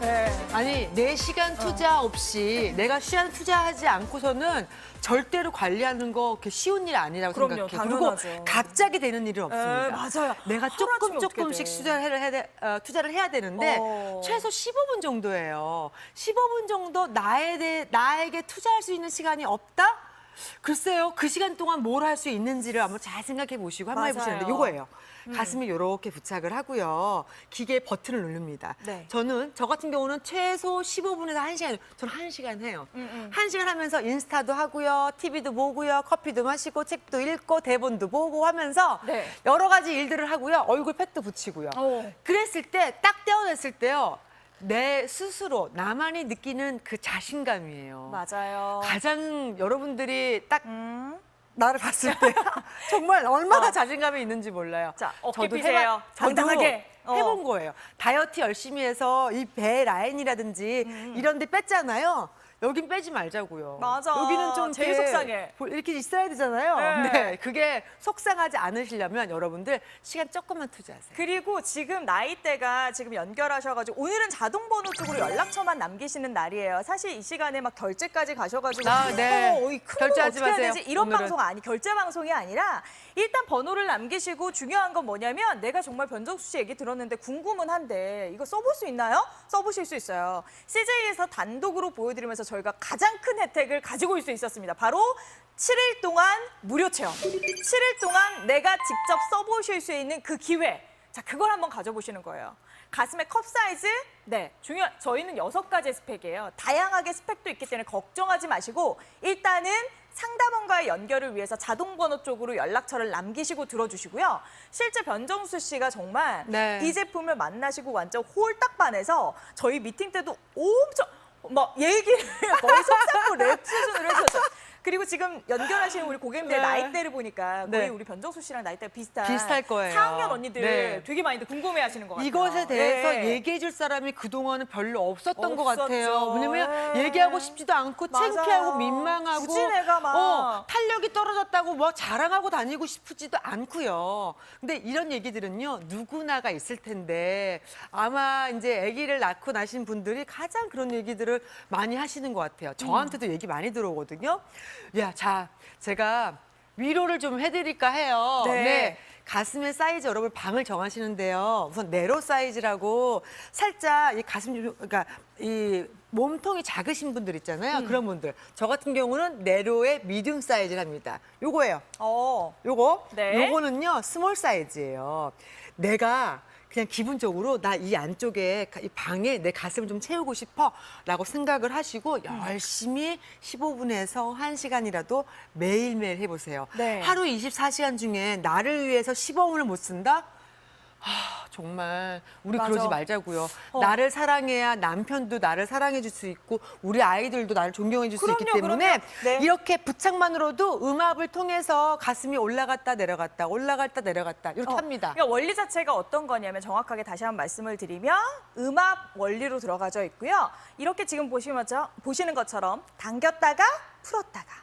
네. 아니 내 시간 투자 없이 내가 시간 투자하지 않고서는 절대로 관리하는 거 그렇게 쉬운 일 아니라고 그럼요, 생각해. 당연하죠. 그리고 갑자기 되는 일은 없습니다. 에, 맞아요. 내가 조금 어떻게 조금씩 돼. 투자를 해야, 돼, 어, 투자를 해야 되는데 어. 최소 15분 정도예요. 15분 정도 나에 대해 나에게 투자할 수 있는 시간이 없다? 글쎄요, 그 시간 동안 뭘 할 수 있는지를 한번 잘 생각해 보시고 한번 맞아요. 해보시는데 요거예요. 가슴에 이렇게 부착을 하고요. 기계 버튼을 누릅니다. 네. 저는 저 같은 경우는 최소 15분에서 1시간, 저는 1시간 해요. 1시간 하면서 인스타도 하고요. TV도 보고요. 커피도 마시고 책도 읽고 대본도 보고 하면서 네. 여러 가지 일들을 하고요. 얼굴 팩도 붙이고요. 어. 그랬을 때 딱 떼어냈을 때요. 내 스스로 나만이 느끼는 그 자신감이에요. 맞아요. 가장 여러분들이 딱 음. 나를 봤을 때 정말 얼마나 자신감이 있는지 몰라요. 자, 어깨 저도 펴세요. 해봐- 저도 당당하게. 어. 해본 거예요. 다이어트 열심히 해서 이 배 라인이라든지 이런 데 뺐잖아요. 여긴 빼지 말자고요. 음. 맞아. 여기는 좀 제일 이렇게 속상해. 보- 이렇게 있어야 되잖아요. 네. 네. 그게 속상하지 않으시려면 여러분들 시간 조금만 투자하세요. 그리고 지금 나이대가 지금 연결하셔가지고 오늘은 자동번호 쪽으로 연락처만 남기시는 날이에요. 사실 이 시간에 막 결제까지 가셔가지고 아, 네. 어, 이 큰거 결제하지 어떻게 해야 마세요, 되지? 이런 오늘은. 방송 아니 결제 방송이 아니라 일단 번호를 남기시고 중요한 건 뭐냐면 내가 정말 변정수 씨 얘기 들었는데 궁금은 한데 이거 써볼 수 있나요? 써보실 수 있어요. CJ에서 단독으로 보여드리면서 저희가 가장 큰 혜택을 가지고 올 수 있었습니다. 바로 7일 동안 무료 체험. 7일 동안 내가 직접 써보실 수 있는 그 기회. 자, 그걸 한번 가져보시는 거예요. 가슴의 컵 사이즈, 네, 중요. 저희는 여섯 가지 스펙이에요. 다양하게 스펙도 있기 때문에 걱정하지 마시고 일단은 상담원과의 연결을 위해서 자동번호 쪽으로 연락처를 남기시고 들어주시고요. 실제 변정수 씨가 정말 네. 이 제품을 만나시고 완전 홀딱 반해서 저희 미팅 때도 엄청 막 얘기를 거의 속상고 랩 수준으로 해주셨어요. 그리고 지금 연결하시는 우리 고객님들 네. 나이대를 보니까 거의 네. 우리 변정수 씨랑 나이대 가 비슷한 비슷할 거예요. 4학년 언니들 네. 되게 많이 궁금해하시는 것 같아요. 이것에 대해서 네. 얘기해 줄 사람이 그동안은 별로 없었던 것 없었죠. 같아요. 왜냐면 네. 얘기하고 싶지도 않고 맞아요. 창피하고 민망하고 굳이 내가 막. 어, 탄력이 떨어졌다고 뭐 자랑하고 다니고 싶지도 않고요. 근데 이런 얘기들은요. 누구나가 있을 텐데 아마 이제 아기를 낳고 나신 분들이 가장 그런 얘기들을 많이 하시는 것 같아요. 저한테도 얘기 많이 들어오거든요. 야, 자, 제가 위로를 좀 해드릴까 해요. 네. 가슴의 사이즈 여러분 방을 정하시는데요. 우선 네로 사이즈라고 살짝 이 가슴 좀 그러니까 이 몸통이 작으신 분들 있잖아요. 음. 그런 분들. 저 같은 경우는 네로의 미디움 사이즈랍니다. 요거예요. 어. 요거. 네. 요거는요. 스몰 사이즈예요. 내가 그냥 기분적으로 나 이 안쪽에 가- 이 방에 내 가슴을 좀 채우고 싶어라고 생각을 하시고 열심히 15분에서 1시간이라도 매일매일 해보세요. 네. 하루 24시간 중에 나를 위해서 15분을 못 쓴다? 아, 정말 우리 맞아. 그러지 말자고요. 어. 나를 사랑해야 남편도 나를 사랑해 줄 수 있고 우리 아이들도 나를 존경해 줄수 있기 그럼요, 때문에 그럼요. 네. 이렇게 부착만으로도 음압을 통해서 가슴이 올라갔다 내려갔다 올라갔다 내려갔다 이렇게 어, 합니다. 그러니까 원리 자체가 어떤 거냐면 정확하게 다시 한번 말씀을 드리면 음압 원리로 들어가져 있고요. 이렇게 지금 보시면 저- 보시는 것처럼 당겼다가 풀었다가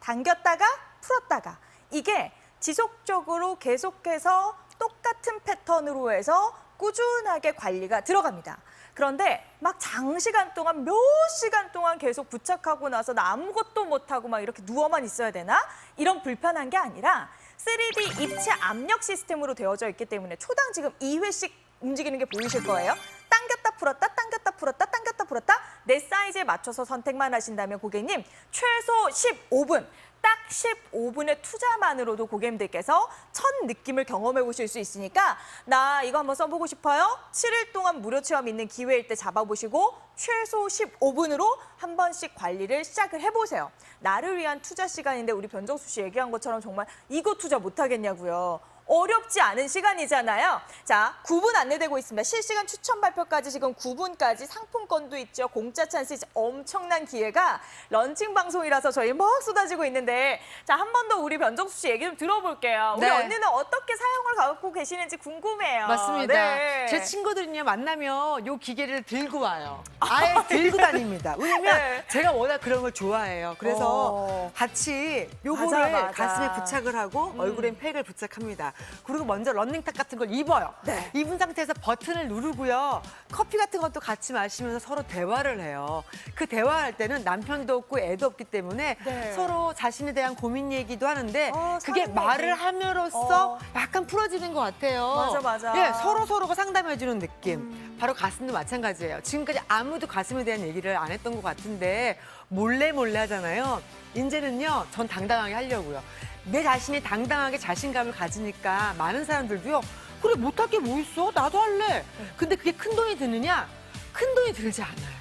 당겼다가 풀었다가 이게 지속적으로 계속해서 똑같은 패턴으로 해서 꾸준하게 관리가 들어갑니다. 그런데 막 장시간 동안 몇 시간 동안 계속 부착하고 나서 나 아무것도 못하고 막 이렇게 누워만 있어야 되나? 이런 불편한 게 아니라 3D 입체 압력 시스템으로 되어져 있기 때문에 초당 지금 2회씩 움직이는 게 보이실 거예요. 당겼다 풀었다 당겼다 풀었다 당겼다 풀었다 내 사이즈에 맞춰서 선택만 하신다면 고객님 최소 15분 딱 15분의 투자만으로도 고객님들께서 첫 느낌을 경험해 보실 수 있으니까 나 이거 한번 써보고 싶어요. 7일 동안 무료 체험 있는 기회일 때 잡아보시고 최소 15분으로 한 번씩 관리를 시작을 해보세요. 나를 위한 투자 시간인데 우리 변정수 씨 얘기한 것처럼 정말 이거 투자 못하겠냐고요. 어렵지 않은 시간이잖아요. 자, 9분 안내되고 있습니다. 실시간 추천 발표까지 지금 9분까지 상품권도 있죠. 공짜 찬스 있죠. 엄청난 기회가 런칭 방송이라서 저희 막 쏟아지고 있는데 자, 한 번 더 우리 변정수 씨 얘기 좀 들어볼게요. 우리 네. 언니는 어떻게 사용을 갖고 계시는지 궁금해요. 맞습니다. 네. 제 친구들은요 만나면 요 기계를 들고 와요. 아예 들고 다닙니다. 왜냐면 네. 제가 워낙 그런 걸 좋아해요. 그래서 어. 같이 요거를 맞아, 맞아. 가슴에 부착을 하고 얼굴엔 팩을 부착합니다. 그리고 먼저 런닝탑 같은 걸 입어요. 네. 입은 상태에서 버튼을 누르고요. 커피 같은 것도 같이 마시면서 서로 대화를 해요. 그 대화할 때는 남편도 없고 애도 없기 때문에 네. 서로 자신에 대한 고민 얘기도 하는데 어, 그게 사는 말을 얘기. 함으로써 어. 약간 풀어지는 것 같아요. 맞아, 맞아. 음. 예, 서로 서로가 상담해주는 느낌. 바로 가슴도 마찬가지예요. 지금까지 아무도 가슴에 대한 얘기를 안 했던 것 같은데 몰래 몰래 하잖아요. 이제는요, 전 당당하게 하려고요. 내 자신이 당당하게 자신감을 가지니까 많은 사람들도요. 그래 못할 게 뭐 있어? 나도 할래. 근데 그게 큰 돈이 드느냐? 큰 돈이 들지 않아요.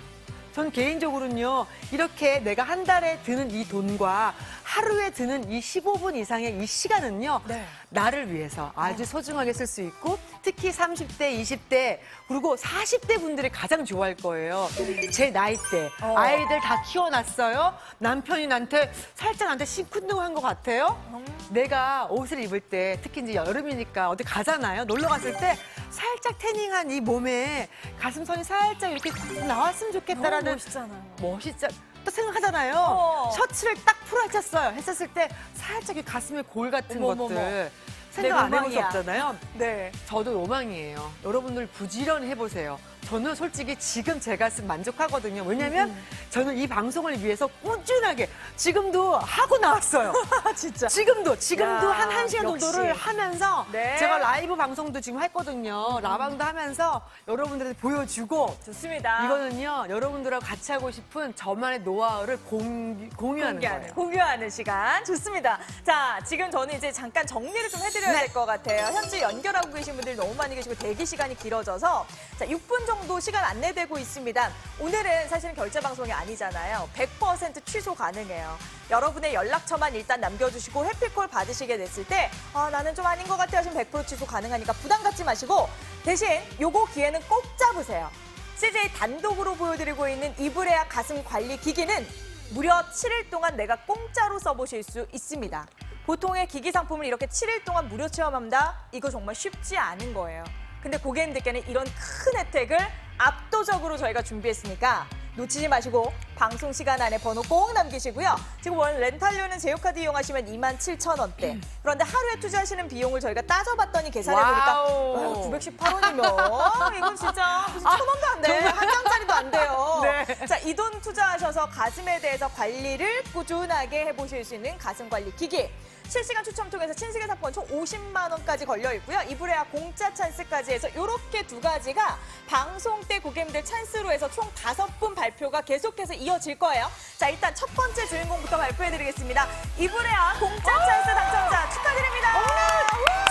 전 개인적으로는요, 이렇게 내가 한 달에 드는 이 돈과 하루에 드는 이 15분 이상의 이 시간은요, 네. 나를 위해서 아주 소중하게 쓸 수 있고, 특히 30대, 20대, 그리고 40대 분들이 가장 좋아할 거예요. 제 나이 때. 어. 아이들 다 키워놨어요. 남편이 나한테 살짝 나한테 심쿵한 것 같아요. 내가 옷을 입을 때, 특히 이제 여름이니까 어디 가잖아요. 놀러 갔을 때, 살짝 태닝한 이 몸에 가슴선이 살짝 이렇게 나왔으면 좋겠다라는 멋있잖아요. 멋있죠. 또 생각하잖아요. 어. 셔츠를 딱 풀어헤쳤어요. 했었을 때 살짝 이 가슴에 골 같은 어머머머. 것들 내 생각 안수 로망이야. 없잖아요. 네. 저도 로망이에요. 여러분들 부지런히 해보세요. 저는 솔직히 지금 제 가슴 만족하거든요. 왜냐면 음. 저는 이 방송을 위해서 꾸준하게 지금도 하고 나왔어요. 진짜. 지금도 지금도 야, 한 1시간 정도를. 하면서 네. 제가 라이브 방송도 지금 했거든요. 라방도 하면서 여러분들한테 보여주고 좋습니다. 이거는요 여러분들하고 같이 하고 싶은 저만의 노하우를 공, 공유하는 공개하는, 거예요. 공유하는 시간 좋습니다. 자, 지금 저는 이제 잠깐 정리를 좀 해드려야 네. 될것 같아요. 현재 연 결하고 계신 분들이 너무 많이 계시고 대기 시간이 길어져서 자, 6분 정도 시간 안내되고 있습니다. 오늘은 사실은 결제 방송이 아니잖아요. 100% 취소 가능해요. 여러분의 연락처만 일단 남겨주시고 해피콜 받으시게 됐을 때 아, 나는 좀 아닌 것 같아요 하시면 100% 취소 가능하니까 부담 갖지 마시고 대신 요거 기회는 꼭 잡으세요. CJ 단독으로 보여드리고 있는 이브레아 가슴 관리 기기는 무려 7일 동안 내가 공짜로 써보실 수 있습니다. 보통의 기기 상품을 이렇게 7일 동안 무료 체험한다? 이거 정말 쉽지 않은 거예요. 근데 고객님들께는 이런 큰 혜택을 압도적으로 저희가 준비했으니까 놓치지 마시고 방송 시간 안에 번호 꼭 남기시고요. 지금 원 렌탈료는 제휴카드 이용하시면 27,000원대. 그런데 하루에 투자하시는 비용을 저희가 따져봤더니 계산해보니까 와우. 918원이면 이건 진짜 무슨 천 원도 안 돼. 한 장짜리도 안 돼요. 네. 자, 이 돈 투자하셔서 가슴에 대해서 관리를 꾸준하게 해보실 수 있는 가슴 관리 기기. 실시간 추첨 통해서 친식의 상품 총 50만 원까지 걸려 있고요. 이브레아 공짜 찬스까지 해서 이렇게 두 가지가 방송 때 고객님들 찬스로 해서 총 다섯 분 발표가 계속해서 이어질 거예요. 자, 일단 첫 번째 주인공부터 발표해드리겠습니다. 이브레아 공짜 찬스 당첨자 축하드립니다.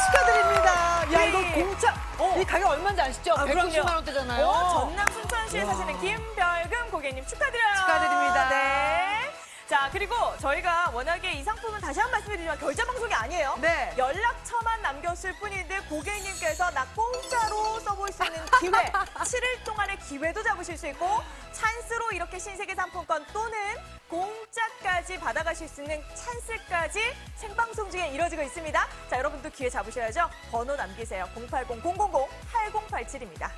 축하드립니다. 야 네. 이거 공짜 이 가격 얼마인지 아시죠? 아, 150만 그럼요. 원대잖아요. 어, 전남 순천시에 사시는 김별금 고객님 축하드려요. 축하드립니다. 네. 자, 그리고 저희가 워낙에 이 상품은 다시 한 번 말씀드리지만 결제 방송이 아니에요. 네. 연락처만 남겼을 뿐인데 고객님께서 나 공짜로 써볼 수 있는 기회, 7일 동안의 기회도 잡으실 수 있고 찬스로 이렇게 신세계 상품권 또는 공짜까지 받아가실 수 있는 찬스까지 생방송 중에 이루어지고 있습니다. 자, 여러분도 기회 잡으셔야죠. 번호 남기세요. 080-000-8087입니다.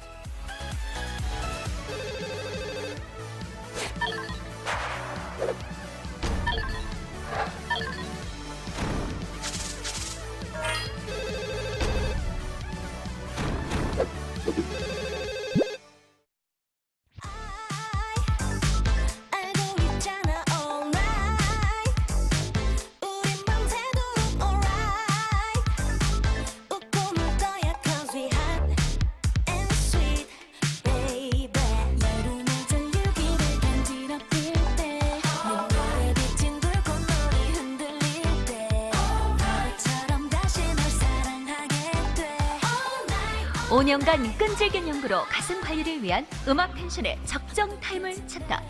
5년간 끈질긴 연구로 가슴 관리를 위한 음악 텐션의 적정 타임을 찾다.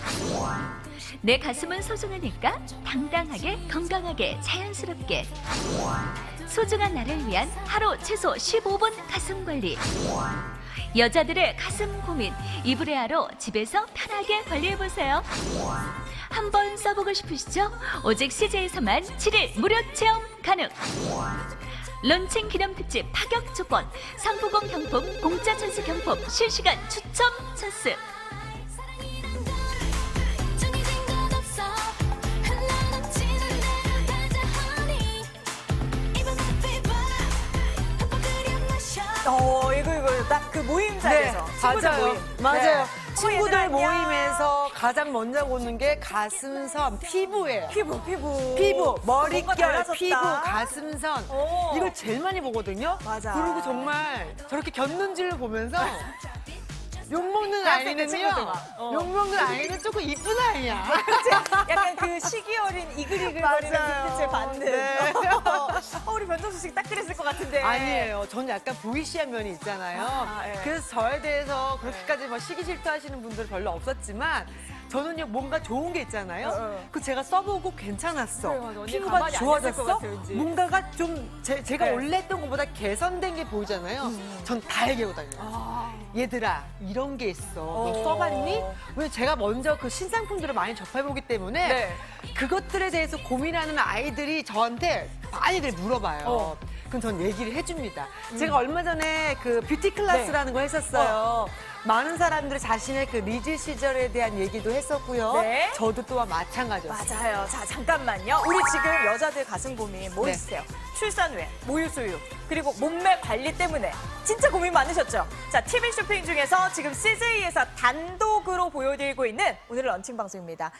내 가슴은 소중하니까 당당하게 건강하게 자연스럽게 소중한 나를 위한 하루 최소 15분 가슴 관리. 여자들의 가슴 고민 이브레아로 집에서 편하게 관리해 보세요. 한번 써보고 싶으시죠? 오직 CJ에서만 7일 무료 체험 가능. 런칭 기념 특집 파격 조건 상부공 경품 공짜 찬스 경품 실시간 추첨 찬스 어, 이거, 이거, 딱 그 모임 자리에서. 친구들 네, 맞아요. 모임. 맞아요. 네. 어, 친구들. 모임에서 가장 먼저 보는 게 가슴선, 피부예요. 피부, 피부. 피부, 뭔가 머릿결, 달라졌다. 피부, 가슴선. 오. 이걸 제일 많이 보거든요. 맞아. 그리고 정말 저렇게 곁눈질을 보면서 욕먹는 때 아이는요. 어. 욕먹는 아이는 조금 이쁜 아이야. 약간 그 시기 어린 이글이글거리는 맞아요. 눈빛을 받는. 네. 어, 우리 변정수 씨 딱 그랬을 것 같은데. 아니에요. 저는 약간 보이시한 면이 있잖아요. 아, 예. 그래서 저에 대해서 그렇게까지 뭐 시기 질투하시는 분들 별로 없었지만 저는요 뭔가 좋은 게 있잖아요. 어, 어. 그 제가 써보고 괜찮았어. 그래, 맞아. 언니 피부가 가만히 안 있을 것 좋아졌어. 같아, 왠지. 뭔가가 좀 제, 제가 네. 원래 했던 것보다 개선된 게 보이잖아요. 전 다 얘기하고 다녀요. 아. 얘들아 이런 게 있어. 너 어. 써봤니? 왜 제가 먼저 그 신상품들을 많이 접해보기 때문에 네. 그것들에 대해서 고민하는 아이들이 저한테 많이들 물어봐요. 어. 그럼 전 얘기를 해줍니다. 제가 얼마 전에 그 뷰티 클래스라는 거 했었어요. 많은 사람들이 자신의 그 리즈 시절에 대한 얘기도 했었고요. 네. 저도 또한 마찬가지였어요. 맞아요. 자, 잠깐만요. 우리 지금 여자들 가슴 고민 뭐 네. 있으세요? 출산 후에 모유 수유 그리고 몸매 관리 때문에 진짜 고민 많으셨죠? 자, TV 쇼핑 중에서 지금 CJ에서 단독으로 보여드리고 있는 오늘 런칭 방송입니다.